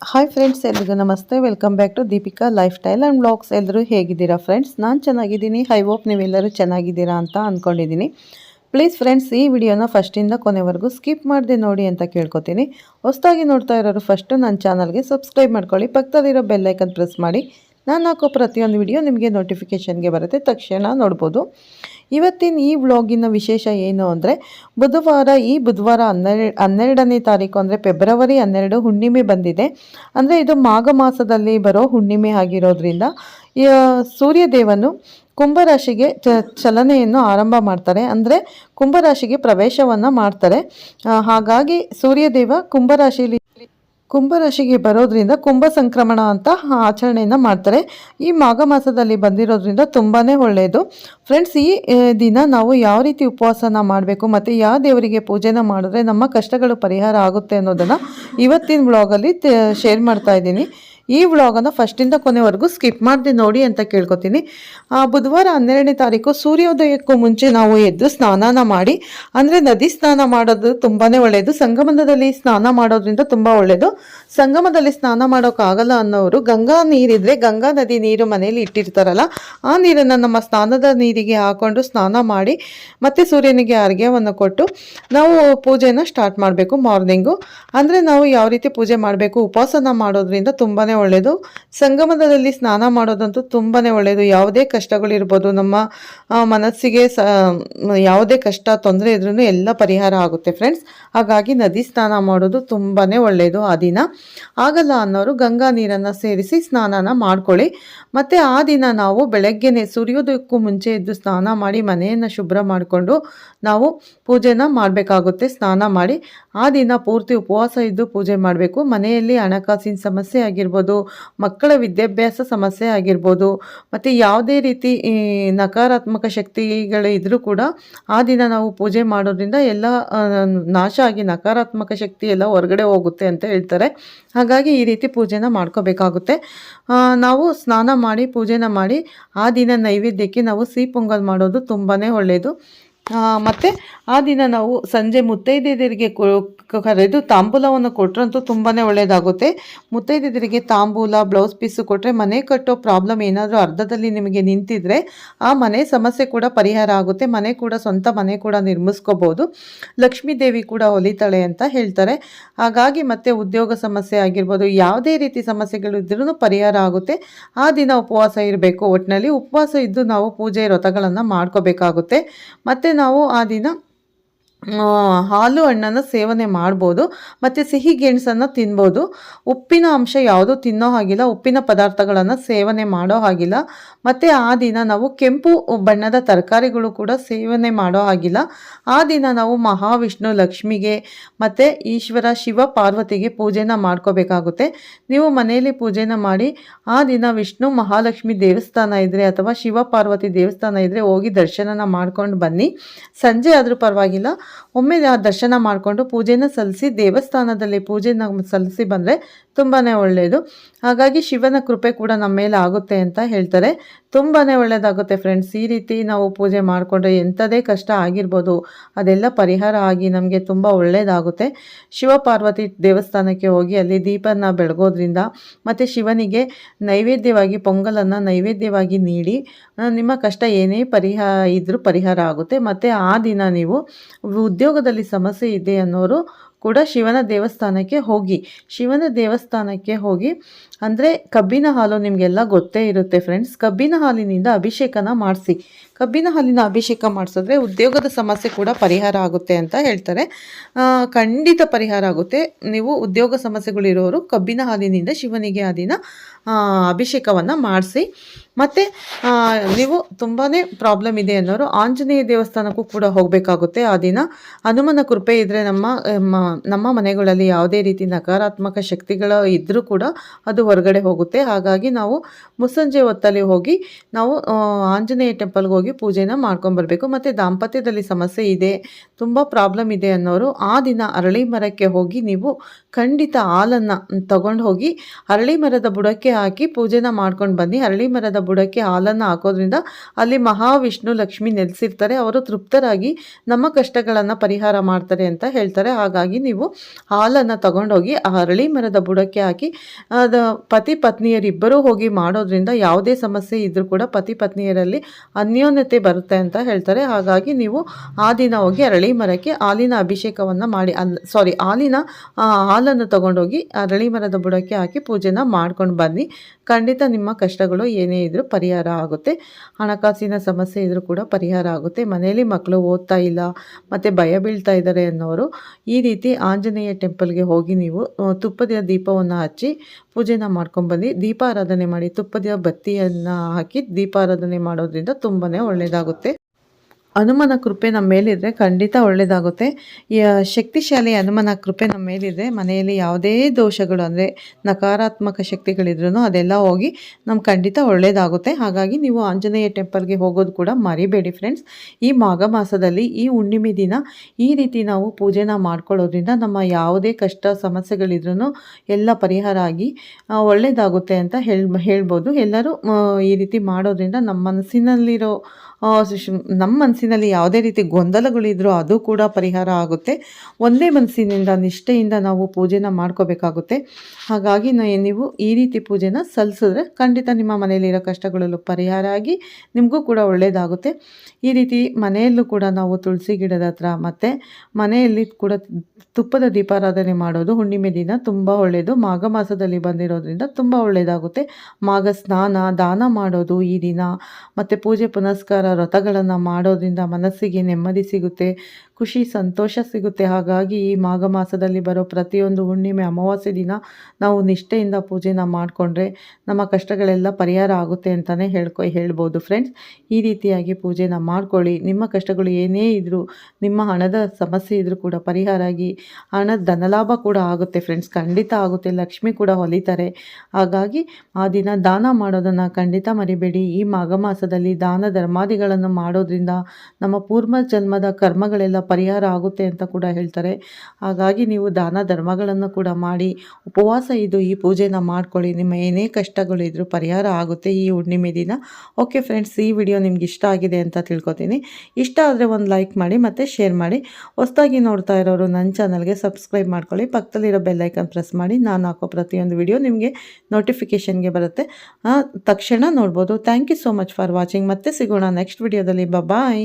Hi friends ಎಲ್ರಿಗೂ ನಮಸ್ತೆ. Welcome back to Deepika lifestyle and blogs ಎಲ್ಲರೂ ಹೇಗಿದ್ದೀರಾ ಫ್ರೆಂಡ್ಸ್ ನಾನು ಚೆನ್ನಾಗಿದ್ದೀನಿ. ಐ ಹೋಪ್ ನೀವೆಲ್ಲರೂ ಚೆನ್ನಾಗಿದ್ದೀರಾ ಅಂತ ಅಂದ್ಕೊಂಡಿದ್ದೀನಿ ಪ್ಲೀಸ್ ಫ್ರೆಂಡ್ಸ್ ಈ ವಿಡಿಯೋನ ಫಸ್ಟಿಂದ ಕೊನೆವರೆಗೂ ಸ್ಕಿಪ್ ಮಾಡಿದೆ ನೋಡಿ ಅಂತ ಕೇಳ್ಕೊತೀನಿ. ಹೊಸದಾಗಿ ನೋಡ್ತಾ ಇರೋರು ಫಸ್ಟು ನನ್ನ ಚಾನಲ್ಗೆ ಸಬ್ಸ್ಕ್ರೈಬ್ ಮಾಡ್ಕೊಳ್ಳಿ. ಪಕ್ಕದಲ್ಲಿರೋ ಬೆಲ್ಲೈಕನ್ ಪ್ರೆಸ್ ಮಾಡಿ. ನಾನು ಹಾಕೋ ಪ್ರತಿಯೊಂದು ವಿಡಿಯೋ ನಿಮಗೆ ನೋಟಿಫಿಕೇಷನ್ಗೆ ಬರುತ್ತೆ. ತಕ್ಷಣ ನೋಡ್ಬೋದು. ಇವತ್ತಿನ ಈ ವ್ಲಾಗಿನ ವಿಶೇಷ ಏನು ಅಂದರೆ, ಬುಧವಾರ ಈ ಬುಧವಾರ ಹನ್ನೆರಡು, ಹನ್ನೆರಡನೇ ತಾರೀಕು ಅಂದರೆ ಫೆಬ್ರವರಿ ಹನ್ನೆರಡು ಹುಣ್ಣಿಮೆ ಬಂದಿದೆ. ಅಂದರೆ ಇದು ಮಾಘ ಮಾಸದಲ್ಲಿ ಬರೋ ಹುಣ್ಣಿಮೆ ಆಗಿರೋದ್ರಿಂದ ಸೂರ್ಯದೇವನು ಕುಂಭರಾಶಿಗೆ ಚ, ಚಲನೆಯನ್ನು ಆರಂಭ ಮಾಡ್ತಾರೆ. ಅಂದರೆ ಕುಂಭರಾಶಿಗೆ ಪ್ರವೇಶವನ್ನು ಮಾಡ್ತಾರೆ. ಹಾಗಾಗಿ ಸೂರ್ಯದೇವ ಕುಂಭರಾಶಿಯಲ್ಲಿ ಕುಂಭರಾಶಿಗೆ ಬರೋದ್ರಿಂದ ಕುಂಭ ಸಂಕ್ರಮಣ ಅಂತ ಆಚರಣೆಯನ್ನು ಮಾಡ್ತಾರೆ. ಈ ಮಾಘ ಮಾಸದಲ್ಲಿ ಬಂದಿರೋದ್ರಿಂದ ತುಂಬಾ ಒಳ್ಳೆಯದು ಫ್ರೆಂಡ್ಸ್ ಈ ದಿನ ನಾವು ಯಾವ ರೀತಿ ಉಪವಾಸನ ಮಾಡಬೇಕು ಮತ್ತು ಯಾವ ದೇವರಿಗೆ ಪೂಜೆನ ಮಾಡಿದ್ರೆ ನಮ್ಮ ಕಷ್ಟಗಳು ಪರಿಹಾರ ಆಗುತ್ತೆ ಅನ್ನೋದನ್ನು ಇವತ್ತಿನ ಬ್ಲಾಗಲ್ಲಿ ಶೇರ್ ಮಾಡ್ತಾ ಇದ್ದೀನಿ. ಈ ವ್ಲಾಗನ್ನು ಫಸ್ಟಿಂದ ಕೊನೆವರೆಗೂ ಸ್ಕಿಪ್ ಮಾಡಿದೆ ನೋಡಿ ಅಂತ ಕೇಳ್ಕೊತೀನಿ. ಬುಧವಾರ ಹನ್ನೆರಡನೇ ತಾರೀಕು ಸೂರ್ಯೋದಯಕ್ಕೂ ಮುಂಚೆ ನಾವು ಎದ್ದು ಸ್ನಾನನ ಮಾಡಿ, ಅಂದರೆ ನದಿ ಸ್ನಾನ ಮಾಡೋದು ತುಂಬಾ ಒಳ್ಳೆಯದು ಸಂಗಮದಲ್ಲಿ ಸ್ನಾನ ಮಾಡೋದ್ರಿಂದ ತುಂಬ ಒಳ್ಳೆಯದು ಸಂಗಮದಲ್ಲಿ ಸ್ನಾನ ಮಾಡೋಕ್ಕಾಗಲ್ಲ ಅನ್ನೋರು ಗಂಗಾ ನೀರಿದ್ರೆ ಗಂಗಾ ನದಿ ನೀರು ಮನೆಯಲ್ಲಿ ಇಟ್ಟಿರ್ತಾರಲ್ಲ, ಆ ನೀರನ್ನು ನಮ್ಮ ಸ್ನಾನದ ನೀರಿಗೆ ಹಾಕೊಂಡು ಸ್ನಾನ ಮಾಡಿ ಮತ್ತೆ ಸೂರ್ಯನಿಗೆ ಅರ್ಘ್ಯವನ್ನು ಕೊಟ್ಟು ನಾವು ಪೂಜೆನ ಸ್ಟಾರ್ಟ್ ಮಾಡಬೇಕು ಮಾರ್ನಿಂಗು ಅಂದರೆ ನಾವು ಯಾವ ರೀತಿ ಪೂಜೆ ಮಾಡಬೇಕು ಉಪವಾಸನ ಮಾಡೋದ್ರಿಂದ ತುಂಬಾ ಒಳ್ಳೆಯದು ಸಂಗಮದಲ್ಲಿ ಸ್ನಾನ ಮಾಡೋದಂತೂ ತುಂಬಾ ಒಳ್ಳೆಯದು ಯಾವುದೇ ಕಷ್ಟಗಳಿರ್ಬೋದು ನಮ್ಮ ಮನಸ್ಸಿಗೆ ಸ, ಯಾವುದೇ ಕಷ್ಟ, ತೊಂದರೆ ಇದ್ರೂ ಎಲ್ಲ ಪರಿಹಾರ ಆಗುತ್ತೆ ಫ್ರೆಂಡ್ಸ್. ಹಾಗಾಗಿ ನದಿ ಸ್ನಾನ ಮಾಡೋದು ತುಂಬಾ ಒಳ್ಳೆಯದು ಆ ದಿನ. ಆಗಲ್ಲ ಅನ್ನೋರು ಗಂಗಾ ನೀರನ್ನು ಸೇರಿಸಿ ಸ್ನಾನನ ಮಾಡ್ಕೊಳ್ಳಿ. ಮತ್ತು ಆ ದಿನ ನಾವು ಬೆಳಗ್ಗೆನೆ ಸುರಿಯೋದಕ್ಕೂ ಮುಂಚೆ ಎದ್ದು ಸ್ನಾನ ಮಾಡಿ ಮನೆಯನ್ನು ಶುಭ್ರ ಮಾಡಿಕೊಂಡು ನಾವು ಪೂಜೆನ ಮಾಡಬೇಕಾಗುತ್ತೆ, ಸ್ನಾನ ಮಾಡಿ. ಆ ದಿನ ಪೂರ್ತಿ ಉಪವಾಸ ಇದ್ದು ಪೂಜೆ ಮಾಡಬೇಕು. ಮನೆಯಲ್ಲಿ ಹಣಕಾಸಿನ ಸಮಸ್ಯೆ ಆಗಿರ್ಬೋದು ಮಕ್ಕಳ ವಿದ್ಯಾಭ್ಯಾಸ ಸಮಸ್ಯೆ ಆಗಿರ್ಬೋದು, ಮತ್ತು ಯಾವುದೇ ರೀತಿ ನಕಾರಾತ್ಮಕ ಶಕ್ತಿಗಳು ಇದ್ದರೂ ಕೂಡ ಆ ದಿನ ನಾವು ಪೂಜೆ ಮಾಡೋದ್ರಿಂದ ಎಲ್ಲ ನಾಶ ಆಗಿ ನಕಾರಾತ್ಮಕ ಶಕ್ತಿ ಎಲ್ಲ ಹೊರಗಡೆ ಹೋಗುತ್ತೆ ಅಂತ ಹೇಳ್ತಾರೆ. ಹಾಗಾಗಿ ಈ ರೀತಿ ಪೂಜೆನ ಮಾಡ್ಕೋಬೇಕಾಗುತ್ತೆ. ನಾವು ಸ್ನಾನ ಮಾಡಿ, ಪೂಜೆನ ಮಾಡಿ ಆ ದಿನ ನೈವೇದ್ಯಕ್ಕೆ ನಾವು ಸಿಹಿ ಪೊಂಗಲ್ ಮಾಡೋದು ತುಂಬಾ ಒಳ್ಳೆಯದು ಮತ್ತು ಆ ದಿನ ನಾವು ಸಂಜೆ ಮುತ್ತೈದೆಯರಿಗೆ ಕರೆದು ತಾಂಬೂಲವನ್ನು ಕೊಟ್ರಂತೂ ತುಂಬಾ ಒಳ್ಳೆಯದಾಗುತ್ತೆ ಮುತ್ತೈದೆಯರಿಗೆ ತಾಂಬೂಲ, ಬ್ಲೌಸ್ ಪೀಸು ಕೊಟ್ಟರೆ ಮನೆ ಕಟ್ಟೋ ಪ್ರಾಬ್ಲಮ್ ಏನಾದರೂ ಅರ್ಧದಲ್ಲಿ ನಿಮಗೆ ನಿಂತಿದ್ರೆ ಆ ಮನೆ ಸಮಸ್ಯೆ ಕೂಡ ಪರಿಹಾರ ಆಗುತ್ತೆ. ಮನೆ ಕೂಡ ಸ್ವಂತ ಮನೆ ಕೂಡ ನಿರ್ಮಿಸ್ಕೋಬೋದು. ಲಕ್ಷ್ಮೀ ದೇವಿ ಕೂಡ ಹೊಲಿತಾಳೆ ಅಂತ ಹೇಳ್ತಾರೆ. ಹಾಗಾಗಿ ಮತ್ತೆ ಉದ್ಯೋಗ ಸಮಸ್ಯೆ ಆಗಿರ್ಬೋದು, ಯಾವುದೇ ರೀತಿ ಸಮಸ್ಯೆಗಳು ಇದ್ರೂ ಪರಿಹಾರ ಆಗುತ್ತೆ. ಆ ದಿನ ಉಪವಾಸ ಇರಬೇಕು. ಒಟ್ಟಿನಲ್ಲಿ ಉಪವಾಸ ಇದ್ದು ನಾವು ಪೂಜೆ ವ್ರತಗಳನ್ನು ಮಾಡ್ಕೋಬೇಕಾಗುತ್ತೆ. ಮತ್ತು ನಾವು ಆ ದಿನ ಆ, ಹಾಲು ಹಣ್ಣನ್ನು ಸೇವನೆ ಮಾಡ್ಬೋದು, ಮತ್ತು ಸಿಹಿ ಗೆಣಸನ್ನು ತಿನ್ಬೋದು. ಉಪ್ಪಿನ ಅಂಶ ಯಾವುದೂ ತಿನ್ನೋ ಹಾಗಿಲ್ಲ, ಉಪ್ಪಿನ ಪದಾರ್ಥಗಳನ್ನು ಸೇವನೆ ಮಾಡೋ ಹಾಗಿಲ್ಲ, ಮತ್ತು ಆ ದಿನ ನಾವು ಕೆಂಪು ಬಣ್ಣದ ತರಕಾರಿಗಳು ಕೂಡ ಸೇವನೆ ಮಾಡೋ ಹಾಗಿಲ್ಲ. ಆ ದಿನ ನಾವು ಮಹಾವಿಷ್ಣು ಲಕ್ಷ್ಮಿಗೆ, ಮತ್ತು ಈಶ್ವರ ಶಿವ ಪಾರ್ವತಿಗೆ ಪೂಜೆನ ಮಾಡ್ಕೋಬೇಕಾಗುತ್ತೆ. ನೀವು ಮನೆಯಲ್ಲಿ ಪೂಜೆನ ಮಾಡಿ, ಆ ದಿನ ವಿಷ್ಣು ಮಹಾಲಕ್ಷ್ಮಿ ದೇವಸ್ಥಾನ ಇದ್ದರೆ ಅಥವಾ ಶಿವ ಪಾರ್ವತಿ ದೇವಸ್ಥಾನ ಇದ್ದರೆ ಹೋಗಿ ದರ್ಶನನ ಮಾಡ್ಕೊಂಡು ಬನ್ನಿ. ಸಂಜೆ ಆದರೂ ಪರವಾಗಿಲ್ಲ. ಒಮ್ಮೆ ದರ್ಶನ ಮಾಡಿಕೊಂಡು ಪೂಜೆನ ಸಲ್ಲಿಸಿ ದೇವಸ್ಥಾನದಲ್ಲಿ ಪೂಜೆನ ಸಲ್ಲಿಸಿ ಬಂದರೆ ತುಂಬಾ ಒಳ್ಳೆಯದು ಹಾಗಾಗಿ ಶಿವನ ಕೃಪೆ ಕೂಡ ನಮ್ಮ ಮೇಲೆ ಆಗುತ್ತೆ ಅಂತ ಹೇಳ್ತಾರೆ. ತುಂಬಾ ಒಳ್ಳೆಯದಾಗುತ್ತೆ ಫ್ರೆಂಡ್ಸ್ ಈ ರೀತಿ ನಾವು ಪೂಜೆ ಮಾಡಿಕೊಂಡ್ರೆ ಎಂಥದೇ ಕಷ್ಟ ಆಗಿರ್ಬೋದು. ಅದೆಲ್ಲ ಪರಿಹಾರ ಆಗಿ ನಮಗೆ ತುಂಬ ಒಳ್ಳೆಯದಾಗುತ್ತೆ ಶಿವಪಾರ್ವತಿ ದೇವಸ್ಥಾನಕ್ಕೆ ಹೋಗಿ ಅಲ್ಲಿ ದೀಪನ ಬೆಳಗೋದ್ರಿಂದ ಮತ್ತು ಶಿವನಿಗೆ ನೈವೇದ್ಯವಾಗಿ ಪೊಂಗಲನ್ನು ನೈವೇದ್ಯವಾಗಿ ನೀಡಿ ನಿಮ್ಮ ಕಷ್ಟ ಏನೇ ಪರಿಹಾರ ಇದ್ದರೂ ಪರಿಹಾರ ಆಗುತ್ತೆ. ಮತ್ತು ಆ ದಿನ ನೀವು ಉದ್ಯೋಗದಲ್ಲಿ ಸಮಸ್ಯೆ ಇದೆ ಅನ್ನೋರು ಕೂಡ ಶಿವನ ದೇವಸ್ಥಾನಕ್ಕೆ ಹೋಗಿ, ಶಿವನ ದೇವಸ್ಥಾನಕ್ಕೆ ಹೋಗಿ, ಅಂದರೆ ಕಬ್ಬಿನ ಹಾಲು ನಿಮಗೆಲ್ಲ ಗೊತ್ತೇ ಇರುತ್ತೆ ಫ್ರೆಂಡ್ಸ್ ಕಬ್ಬಿನ ಹಾಲಿನಿಂದ ಅಭಿಷೇಕನ ಮಾಡಿಸಿ. ಕಬ್ಬಿನ ಹಾಲಿನ ಅಭಿಷೇಕ ಮಾಡಿಸಿದ್ರೆ ಉದ್ಯೋಗದ ಸಮಸ್ಯೆ ಕೂಡ ಪರಿಹಾರ ಆಗುತ್ತೆ ಅಂತ ಹೇಳ್ತಾರೆ. ಖಂಡಿತ ಪರಿಹಾರ ಆಗುತ್ತೆ. ನೀವು ಉದ್ಯೋಗ ಸಮಸ್ಯೆಗಳಿರೋರು ಕಬ್ಬಿನ ಹಾಲಿನಿಂದ ಶಿವನಿಗೆ ಆ ದಿನ ಅಭಿಷೇಕವನ್ನು ಮಾಡಿಸಿ. ಮತ್ತು ನೀವು ತುಂಬಾ ಪ್ರಾಬ್ಲಮ್ ಇದೆ ಅನ್ನೋರು ಆಂಜನೇಯ ದೇವಸ್ಥಾನಕ್ಕೂ ಕೂಡ ಹೋಗಬೇಕಾಗುತ್ತೆ ಆ ದಿನ. ಹನುಮನ ಕೃಪೆ ಇದ್ದರೆ ನಮ್ಮ ನಮ್ಮ ಮನೆಗಳಲ್ಲಿ ಯಾವುದೇ ರೀತಿ ನಕಾರಾತ್ಮಕ ಶಕ್ತಿಗಳು ಇದ್ದರೂ ಕೂಡ ಅದು ಹೊರಗಡೆ ಹೋಗುತ್ತೆ. ಹಾಗಾಗಿ ನಾವು ಮುಸ್ಸಂಜೆ ಹೊತ್ತಲ್ಲಿ ಹೋಗಿ ನಾವು ಆಂಜನೇಯ ಟೆಂಪಲ್ಗೆ ಹೋಗಿ ಪೂಜೆನ ಮಾಡ್ಕೊಂಬರ್ಬೇಕು ಮತ್ತು ದಾಂಪತ್ಯದಲ್ಲಿ ಸಮಸ್ಯೆ ಇದೆ, ತುಂಬ ಪ್ರಾಬ್ಲಮ್ ಇದೆ ಅನ್ನೋರು ಆ ದಿನ ಅರಳಿ ಮರಕ್ಕೆ ಹೋಗಿ ನೀವು ಖಂಡಿತ ಹಾಲನ್ನು ತಗೊಂಡು ಹೋಗಿ ಅರಳಿ ಮರದ ಬುಡಕ್ಕೆ ಹಾಕಿ ಪೂಜೆನ ಮಾಡ್ಕೊಂಡು ಬನ್ನಿ. ಅರಳಿ ಮರದ ಬುಡಕ್ಕೆ ಹಾಲನ್ನು ಹಾಕೋದ್ರಿಂದ ಅಲ್ಲಿ ಮಹಾವಿಷ್ಣು ಲಕ್ಷ್ಮಿ ನೆಲೆಸಿರ್ತಾರೆ. ಅವರು ತೃಪ್ತರಾಗಿ ನಮ್ಮ ಕಷ್ಟಗಳನ್ನು ಪರಿಹಾರ ಮಾಡ್ತಾರೆ ಅಂತ ಹೇಳ್ತಾರೆ. ಹಾಗಾಗಿ ನೀವು ಹಾಲನ್ನು ತಗೊಂಡೋಗಿ ಆ ಅರಳಿ ಮರದ ಬುಡಕ್ಕೆ ಹಾಕಿ, ಅದು ಪತಿ ಪತ್ನಿಯರಿಬ್ಬರೂ ಹೋಗಿ ಮಾಡೋದ್ರಿಂದ ಯಾವುದೇ ಸಮಸ್ಯೆ ಇದ್ದರೂ ಕೂಡ ಪತಿ ಪತ್ನಿಯರಲ್ಲಿ ಅನ್ಯೋನ್ಯತೆ ಬರುತ್ತೆ ಅಂತ ಹೇಳ್ತಾರೆ. ಹಾಗಾಗಿ ನೀವು ಆ ದಿನ ಹೋಗಿ ಅರಳಿ ಮರಕ್ಕೆ ಹಾಲಿನ ಅಭಿಷೇಕವನ್ನು ಮಾಡಿ, ಅಲ್ ಸಾರಿ ಹಾಲಿನ ಹಾಲನ್ನು ತಗೊಂಡೋಗಿ ಅರಳಿ ಮರದ ಬುಡಕ್ಕೆ ಹಾಕಿ ಪೂಜೆನ ಮಾಡ್ಕೊಂಡು ಬನ್ನಿ. ಖಂಡಿತ ನಿಮ್ಮ ಕಷ್ಟಗಳು ಏನೇ ಇದ್ರೂ ಪರಿಹಾರ ಆಗುತ್ತೆ. ಹಣಕಾಸಿನ ಸಮಸ್ಯೆ ಇದ್ದರೂ ಕೂಡ ಪರಿಹಾರ ಆಗುತ್ತೆ. ಮನೆಯಲ್ಲಿ ಮಕ್ಕಳು ಓದ್ತಾ ಇಲ್ಲ, ಮತ್ತು ಭಯ ಬೀಳ್ತಾ ಇದ್ದಾರೆ ಅನ್ನೋರು, ಈ ರೀತಿ ಆಂಜನೇಯ ಟೆಂಪಲ್ಗೆ ಹೋಗಿ ನೀವು ತುಪ್ಪದ ದೀಪವನ್ನು ಹಚ್ಚಿ ಪೂಜೆನ ಮಾಡ್ಕೊಂಡ್ಬನ್ನಿ ದೀಪಾರಾಧನೆ ಮಾಡಿ ತುಪ್ಪದ ಬತ್ತಿಯನ್ನು ಹಾಕಿ ದೀಪಾರಾಧನೆ ಮಾಡೋದ್ರಿಂದ ತುಂಬಾ ಒಳ್ಳೆಯದಾಗುತ್ತೆ ಹನುಮನ ಕೃಪೆ ನಮ್ಮ ಮೇಲಿದ್ರೆ ಖಂಡಿತ ಒಳ್ಳೆಯದಾಗುತ್ತೆ ಶಕ್ತಿಶಾಲಿ ಹನುಮನ ಕೃಪೆ ನಮ್ಮ ಮೇಲಿದ್ರೆ ಮನೆಯಲ್ಲಿ ಯಾವುದೇ ದೋಷಗಳು ಅಂದರೆ ನಕಾರಾತ್ಮಕ ಶಕ್ತಿಗಳಿದ್ರೂ ಅದೆಲ್ಲ ಹೋಗಿ ನಮ್ಮ ಖಂಡಿತ ಒಳ್ಳೆಯದಾಗುತ್ತೆ ಹಾಗಾಗಿ ನೀವು ಆಂಜನೇಯ ಟೆಂಪಲ್ಗೆ ಹೋಗೋದು ಕೂಡ ಮರಿಬೇಡಿ ಫ್ರೆಂಡ್ಸ್ ಈ ಮಾಘ ಮಾಸದಲ್ಲಿ, ಈ ಹುಣ್ಣಿಮೆ ದಿನ ಈ ರೀತಿ ನಾವು ಪೂಜೆನ ಮಾಡ್ಕೊಳ್ಳೋದ್ರಿಂದ ನಮ್ಮ ಯಾವುದೇ ಕಷ್ಟ ಸಮಸ್ಯೆಗಳಿದ್ರೂ ಎಲ್ಲ ಪರಿಹಾರ ಆಗಿ ಒಳ್ಳೆಯದಾಗುತ್ತೆ ಅಂತ ಹೇಳ್, ಹೇಳ್ಬೋದು. ಎಲ್ಲರೂ ಈ ರೀತಿ ಮಾಡೋದ್ರಿಂದ ನಮ್ಮ ಮನಸ್ಸಿನಲ್ಲಿರೋ ನಮ್ಮ ಮನಸ್ಸಿನಲ್ಲಿ ಯಾವುದೇ ರೀತಿ ಗೊಂದಲಗಳಿದ್ರೂ ಅದು ಕೂಡ ಪರಿಹಾರ ಆಗುತ್ತೆ. ಒಂದೇ ಮನಸ್ಸಿನಿಂದ ನಿಷ್ಠೆಯಿಂದ ನಾವು ಪೂಜೆನ ಮಾಡ್ಕೋಬೇಕಾಗುತ್ತೆ. ಹಾಗಾಗಿ ನೀವು ಈ ರೀತಿ ಪೂಜೆನ ಸಲ್ಲಿಸಿದ್ರೆ ಖಂಡಿತ ನಿಮ್ಮ ಮನೆಯಲ್ಲಿರೋ ಕಷ್ಟಗಳಲ್ಲೂ ಪರಿಹಾರ ಆಗಿ ನಿಮಗೂ ಕೂಡ ಒಳ್ಳೆಯದಾಗುತ್ತೆ ಈ ರೀತಿ ಮನೆಯಲ್ಲೂ ಕೂಡ ನಾವು ತುಳಸಿ ಗಿಡದ ಹತ್ರ ಮತ್ತು ಮನೆಯಲ್ಲಿ ಕೂಡ ತುಪ್ಪದ ದೀಪಾರಾಧನೆ ಮಾಡೋದು ಹುಣ್ಣಿಮೆ ದಿನ ತುಂಬ ಒಳ್ಳೆಯದು ಮಾಘ ಮಾಸದಲ್ಲಿ ಬಂದಿರೋದ್ರಿಂದ ತುಂಬ ಒಳ್ಳೆಯದಾಗುತ್ತೆ ಮಾಘ ಸ್ನಾನ, ದಾನ ಮಾಡೋದು ಈ ದಿನ. ಮತ್ತು ಪೂಜೆ ಪುನಸ್ಕಾರ ವ್ರತಗಳನ್ನು ಮಾಡೋದ್ರಿಂದ ಮನಸ್ಸಿಗೆ ನೆಮ್ಮದಿ ಸಿಗುತ್ತೆ. ಖುಷಿ, ಸಂತೋಷ ಸಿಗುತ್ತೆ. ಹಾಗಾಗಿ ಈ ಮಾಘ ಮಾಸದಲ್ಲಿ ಬರೋ ಪ್ರತಿಯೊಂದು ಹುಣ್ಣಿಮೆ, ಅಮಾವಾಸ್ಯೆ ದಿನ ನಾವು ನಿಷ್ಠೆಯಿಂದ ಪೂಜೆನ ಮಾಡಿಕೊಂಡ್ರೆ ನಮ್ಮ ಕಷ್ಟಗಳೆಲ್ಲ ಪರಿಹಾರ ಆಗುತ್ತೆ ಅಂತಲೇ ಹೇಳ್ಕೊ, ಹೇಳ್ಬೋದು. ಫ್ರೆಂಡ್ಸ್, ಈ ರೀತಿಯಾಗಿ ಪೂಜೆನ ಮಾಡ್ಕೊಳ್ಳಿ. ನಿಮ್ಮ ಕಷ್ಟಗಳು ಏನೇ ಇದ್ದರೂ ನಿಮ್ಮ ಹಣದ ಸಮಸ್ಯೆ ಇದ್ದರೂ ಕೂಡ ಪರಿಹಾರ ಆಗಿ ಹಣದ ಧನಲಾಭ ಕೂಡ ಆಗುತ್ತೆ ಫ್ರೆಂಡ್ಸ್. ಖಂಡಿತ ಆಗುತ್ತೆ. ಲಕ್ಷ್ಮಿ ಕೂಡ ಹೊಲಿತಾರೆ. ಹಾಗಾಗಿ ಆ ದಿನ ದಾನ ಮಾಡೋದನ್ನು ಖಂಡಿತ ಮರಿಬೇಡಿ. ಈ ಮಾಘ ಮಾಸದಲ್ಲಿ ದಾನ ಧರ್ಮಾದಿಗಳನ್ನು ಮಾಡೋದ್ರಿಂದ ನಮ್ಮ ಪೂರ್ವ ಜನ್ಮದ ಕರ್ಮಗಳೆಲ್ಲ ಪರಿಹಾರ ಆಗುತ್ತೆ ಅಂತ ಕೂಡ ಹೇಳ್ತಾರೆ. ಹಾಗಾಗಿ ನೀವು ದಾನ ಧರ್ಮಗಳನ್ನು ಕೂಡ ಮಾಡಿ, ಉಪವಾಸ ಇದು ಈ ಪೂಜೆನ ಮಾಡ್ಕೊಳ್ಳಿ. ನಿಮ್ಮ ಏನೇ ಕಷ್ಟಗಳಿದ್ರೂ ಪರಿಹಾರ ಆಗುತ್ತೆ ಈ ಹುಣ್ಣಿಮೆ ದಿನ. ಓಕೆ ಫ್ರೆಂಡ್ಸ್ ಈ ವಿಡಿಯೋ ನಿಮ್ಗೆ ಇಷ್ಟ ಆಗಿದೆ ಅಂತ ತಿಳ್ಕೊತೀನಿ. ಇಷ್ಟ ಆದರೆ ಒಂದು ಲೈಕ್ ಮಾಡಿ, ಮತ್ತು ಶೇರ್ ಮಾಡಿ. ಹೊಸದಾಗಿ ನೋಡ್ತಾ ಇರೋರು ನನ್ನ ಚಾನಲ್ಗೆ ಸಬ್ಸ್ಕ್ರೈಬ್ ಮಾಡ್ಕೊಳ್ಳಿ. ಪಕ್ಕದಲ್ಲಿರೋ ಬೆಲ್ಲೈಕನ್ ಪ್ರೆಸ್ ಮಾಡಿ. ನಾನು ಹಾಕೋ ಪ್ರತಿಯೊಂದು ವಿಡಿಯೋ ನಿಮಗೆ ನೋಟಿಫಿಕೇಷನ್ಗೆ ಬರುತ್ತೆ. ತಕ್ಷಣ ನೋಡ್ಬೋದು. Thank you so much for watching ಮತ್ತೆ ಸಿಗೋಣ ನೆಕ್ಸ್ಟ್ ವಿಡಿಯೋದಲ್ಲಿ. ಬಾಯ್